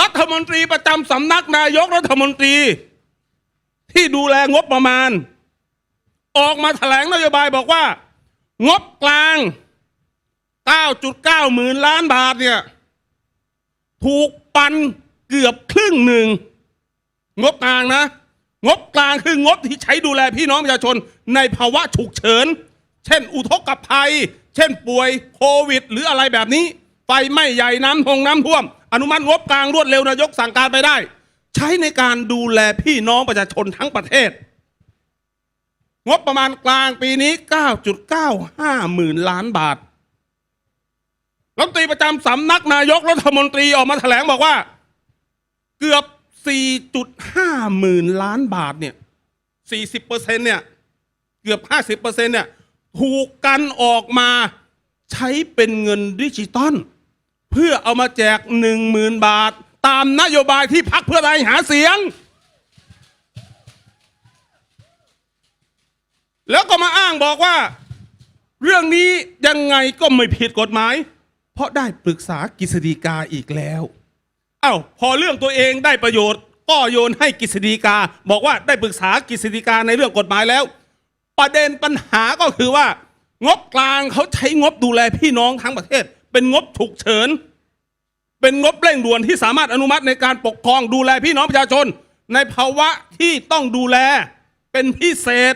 รัฐมนตรีประจำสำนักนายกรัฐมนตรี ที่ดูแลงบประมาณ ออกมาแถลงนโยบายบอกว่า งบกลาง 9.9 หมื่นล้านบาทเนี่ย ถูกปันเกือบครึ่งหนึ่ง งบกลางนะ งบกลางคืองบที่ใช้ดูแลพี่น้องประชาชน ในภาวะฉุกเฉิน เช่น อุทกภัย เช่นป่วยโควิด หรืออะไรแบบนี้ ไฟไหม้ใหญ่น้ำทงน้ำท่วม อนุมัติงบกลางรวดเร็วนายกสั่งการไปได้ ใช้ในการดูแลพี่น้องประชาชนทั้งประเทศ งบประมาณกลางปีนี้ 9.95หมื่นล้านบาทรัฐมนตรีประจำสำนักนายกรัฐมนตรีออกมาแถลงบอกว่า เกือบ 4.5หมื่นล้านบาทเนี่ย 40เปอร์เซ็นเนี่ย เกือบ 50เปอร์เซ็นเนี่ย ถูกกันออกมาใช้เป็นเงินดิจิตอล พื่อเอามาแจก1 0,000บาท ตามนโยบายที่พักเพื่อไทยหาเสียง แล้วก็มาอ้างบอกว่า เรื่องนี้ยังไงก็ไม่ผิดกฎหมาย เพราะได้ปรึกษากฤษฎีกาอีกแล้วเอ้าพอเรื่องตัวเองได้ประโยชน์ ก็โยนให้กฤษฎีกา บอกว่าได้ปรึกษากฤษฎีกาในเรื่องกฎหมายแล้ว ประเด็นปัญหาก็คือว่า งบกลางเขาใช้งบดูแลพี่น้องทั้งประเทศ เป็นงบฉุกเฉิน เป็นงบเร่งด่วนที่สามารถอนุมัติในการปกครองดูแลพี่น้องประชาชน ในภาวะที่ต้องดูแลเป็นพิเศษ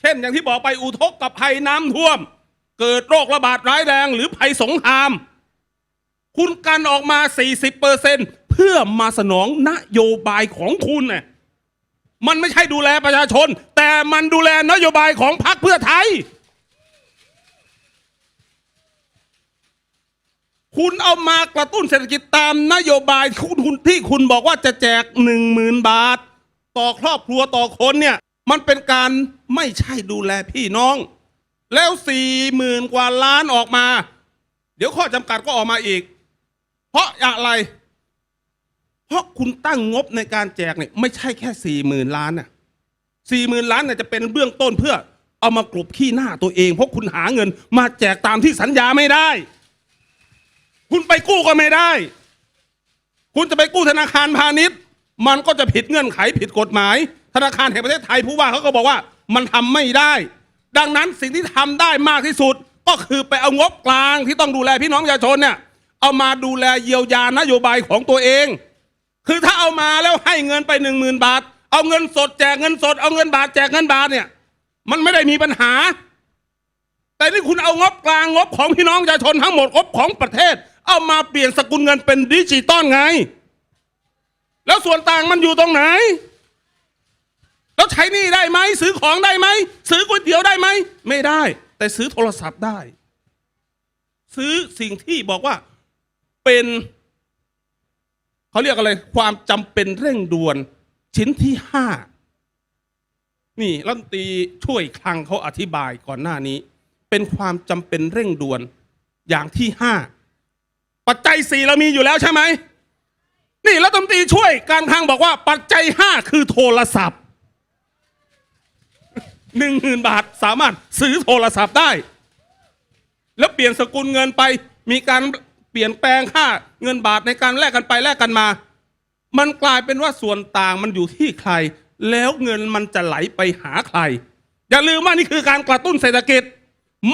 เช่นอย่างที่บอกไปอุทกกับภัยน้ำท่วม เกิดโรคระบาดร้ายแรงหรือภัยสงคราม คุณกันออกมา 40เปอร์เซ็นเพื่อมาสนองนโยบายของคุณเนี่ยมันไม่ใช่ดูแลประชาชน แต่มันดูแลนโยบายของพรรคเพื่อไทย คุณเอามากระตุ้นเศรษฐกิจตามนโยบายคุณคุณที่คุณบอกว่าจะแจกหนึ่งหมื่นบาท ต่อครอบครัวต่อคนเนี่ย มันเป็นการไม่ใช่ดูแลพี่น้อง แล้วสี่หมื่นกว่าล้านออกมา เดี๋ยวข้อจำกัดก็ออกมาอีก เพราะอะไร เพราะคุณตั้งงบในการแจกเนี่ยไม่ใช่แค่สี่หมื่นล้านน่ะสี่หมื่นล้านเนี่ยจะเป็นเบื้องต้นเพื่อเอามากลบขี้หน้าตัวเอง เพราะคุณหาเงินมาแจกตามที่สัญญาไม่ได้ คุณไปกู้ก็ไม่ได้ คุณจะไปกู้ธนาคารพาณิชย์ มันก็จะผิดเงื่อนไขผิดกฎหมาย ธนาคารแห่งประเทศไทยผู้ว่าเขาก็บอกว่ามันทำไม่ได้ ดังนั้นสิ่งที่ทำได้มากที่สุด ก็คือไปเอางบกลางที่ต้องดูแลพี่น้องประชาชนเนี่ยเอามาดูแลเยียวยานโยบายของตัวเอง คือถ้าเอามาแล้วให้เงินไปหนึ่งหมื่นบาท เอาเงินสดแจกเงินสด เอาเงินบาทแจกเงินบาทเนี่ย มันไม่ได้มีปัญหา แต่นี่คุณเอางบกลางงบของพี่น้องประชาชนทั้งหมดงบของประเทศ เอามาเปลี่ยนสกุลเงินเป็นดิจิตอลไง แล้วส่วนต่างมันอยู่ตรงไหน แล้วใช้หนี่ได้ไหมซื้อของได้ไหมซื้อก๋วยเตี๋ยวได้ไหมไม่ได้ แต่ซื้อโทรศัพท์ได้ ซื้อสิ่งที่บอกว่าเป็นเขาเรียกอะไร ความจำเป็นเร่งด่วนชิ้นที่ห้านี่รัฐมนตรีช่วยคลังเขาอธิบายก่อนหน้านี้ เป็นความจำเป็นเร่งด่วนอย่างที่ห้าปัจจัยสี่เรามีอยู่แล้วใช่ไหมนี่รัฐมนตรีช่วยการคลังบอกว่า ปัจจัยห้าคือโทรศัพท์หนึ่งหมื่นบาทสามารถซื้อโทรศัพท์ได้ แล้วเปลี่ยนสกุลเงินไป มีการเปลี่ยนแปลงค่าเงินบาทในการแลกกันไปแลกกันมา มันกลายเป็นว่าส่วนต่างมันอยู่ที่ใคร แล้วเงินมันจะไหลไปหาใคร อย่าลืมว่านี่คือการกระตุ้นเศรษฐกิจ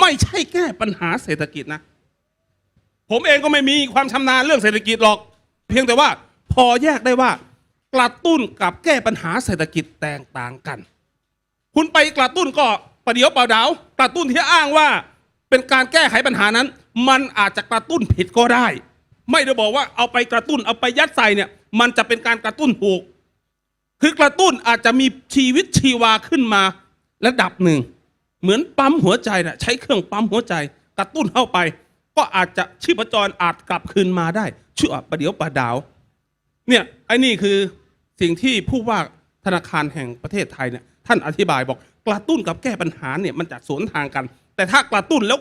ไม่ใช่แก้ปัญหาเศรษฐกิจนะ ผมเองก็ไม่มีความชำนาญเรื่องเศรษฐกิจหรอก เพียงแต่ว่าพอแยกได้ว่ากระตุ้นกับแก้ปัญหาเศรษฐกิจแตกต่างกัน คุณไปกระตุ้นก็ประเดี๋ยวเปล่าดาวกระตุ้นที่อ้างว่าเป็นการแก้ไขปัญหานั้น มันอาจจะกระตุ้นผิดก็ได้ ไม่ได้บอกว่าเอาไปกระตุ้นเอาไปยัดใส่เนี่ย มันจะเป็นการกระตุ้นถูก คือกระตุ้นอาจจะมีชีวิตชีวาขึ้นมาระดับหนึ่ง เหมือนปั๊มหัวใจน่ะใช้เครื่องปั๊มหัวใจ กระตุ้นเข้าไป ก็อาจจะชีพจรอาจกลับคืนมาได้ชั่วประเดี๋ยวประดาว เนี่ยไอ้นี่คือสิ่งที่ผู้ว่าธนาคารแห่งประเทศไทยเนี่ยท่านอธิบายบอกกระตุ้นกับแก้ปัญหาเนี่ยมันจะสวนทางกัน แต่ถ้ากระตุ้นแล้ว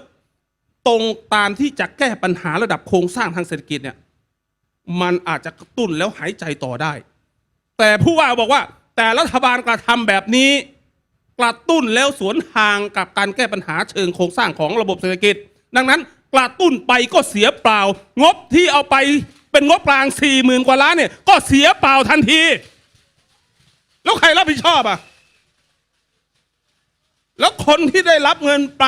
ตรงตามที่จะแก้ปัญหาระดับโครงสร้างทางเศรษฐกิจเนี่ยมันอาจจะกระตุ้นแล้วหายใจต่อได้ แต่ผู้ว่าบอกว่าแต่รัฐบาลกระทำแบบนี้ กระตุ้นแล้วสวนทางกับการแก้ปัญหาเชิงโครงสร้างของระบบเศรษฐกิจ ดังนั้นกระตุ้นไปก็เสียเปล่า งบที่เอาไปเป็นงบกลางสี่หมื่นกว่าล้านเนี่ยก็เสียเปล่าทันที แล้วใครรับผิดชอบอะ แล้วคนที่ได้รับเงินไป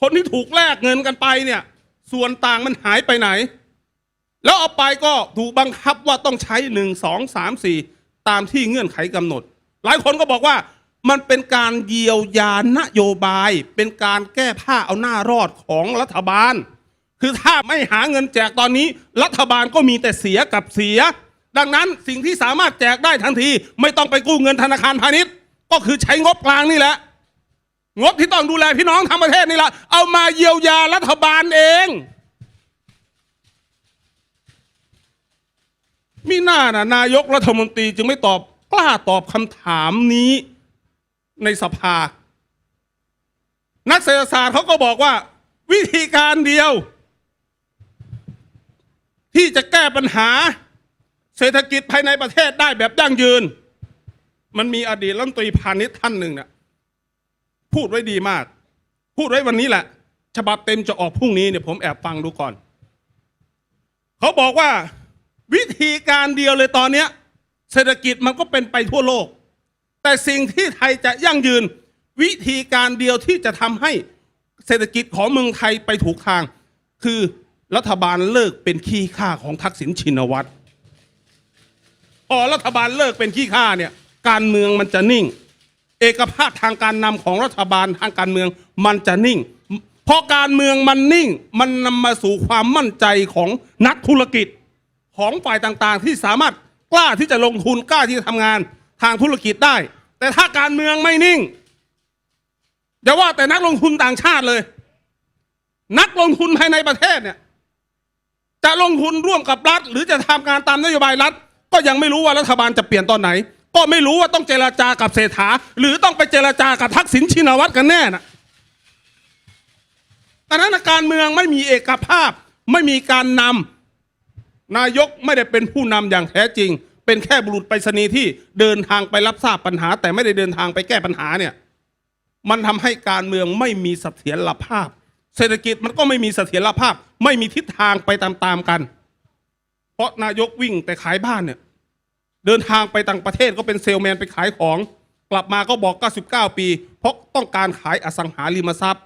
คนที่ถูกแลกเงินกันไปเนี่ย ส่วนต่างมันหายไปไหน แล้วเอาไปก็ถูกบังคับว่าต้องใช้หนึ่งสองสามสี่ตามที่เงื่อนไขกำหนด หลายคนก็บอกว่า มันเป็นการเยียวยานโยบาย เป็นการแก้ผ้าเอาหน้ารอดของรัฐบาล คือถ้าไม่หาเงินแจกตอนนี้ รัฐบาลก็มีแต่เสียกับเสีย ดังนั้นสิ่งที่สามารถแจกได้ทันที ไม่ต้องไปกู้เงินธนาคารพาณิชย์ ก็คือใช้งบกลางนี่แหละ งบที่ต้องดูแลพี่น้องทั้งประเทศนี่แหละเอามาเยียวยารัฐบาลเอง มีหน้านะนายกรัฐมนตรีจึงไม่ตอบกล้าตอบคำถามนี้ ในสภา นักเศรษฐศาสตร์เขาก็บอกว่า วิธีการเดียว ที่จะแก้ปัญหา เศรษฐกิจภายในประเทศได้แบบยั่งยืน มันมีอดีตรัฐมนตรีพาณิชย์ท่านหนึ่งนี่ยพูดไว้ดีมาก พูดไว้วันนี้แหละ ฉบับเต็มจะออกพรุ่งนี้เนี่ยผมแอบฟังดูก่อน เขาบอกว่าวิธีการเดียวเลยตอนเนี้ย เศรษฐกิจมันก็เป็นไปทั่วโลก แต่สิ่งที่ไทยจะยั่งยืน วิธีการเดียวที่จะทำให้เศรษฐกิจของเมืองไทยไปถูกทาง คือรัฐบาลเลิกเป็นขี้ข้าของทักษิณชินวัตรพอรัฐบาลเลิกเป็นขี้ข้าเนี่ยการเมืองมันจะนิ่ง เอกภาพทางการนำของรัฐบาลทางการเมืองมันจะนิ่ง เพราะการเมืองมันนิ่ง มันนำมาสู่ความมั่นใจของนักธุรกิจ ของฝ่ายต่างๆ ที่สามารถกล้าที่จะลงทุนกล้าที่จะทำงาน ทางธุรกิจได้ แต่ถ้าการเมืองไม่นิ่งอย่าว่าแต่นักลงทุนต่างชาติเลย นักลงทุนภายในประเทศเนี่ย จะลงทุนร่วมกับรัฐ หรือจะทำงานตามนโยบายรัฐ ก็ยังไม่รู้ว่ารัฐบาลจะเปลี่ยนตอนไหน ก็ไม่รู้ว่าต้องเจราจากับเศรษฐา หรือต้องไปเจราจากับทักษิณชินวัตรกันแน่นะดังนั้นการเมืองไม่มีเอกภาพ ไม่มีการนำนายกไม่ได้เป็นผู้นำอย่างแท้จริง เป็นแค่บุรุษไปรษณีย์ที่เดินทางไปรับทราบปัญหา แต่ไม่ได้เดินทางไปแก้ปัญหาเนี่ยมันทำให้การเมืองไม่มีเสถียรภาพ เศรษฐกิจมันก็ไม่มีเสถียรภาพ ไม่มีทิศทางไปตามๆกัน เพราะนายกวิ่งแต่ขายบ้านเนี่ยเดินทางไปต่างประเทศก็เป็นเซลแมนไปขายของ กลับมาก็บอก 99 ปี เพราะต้องการขายอสังหาริมทรัพย์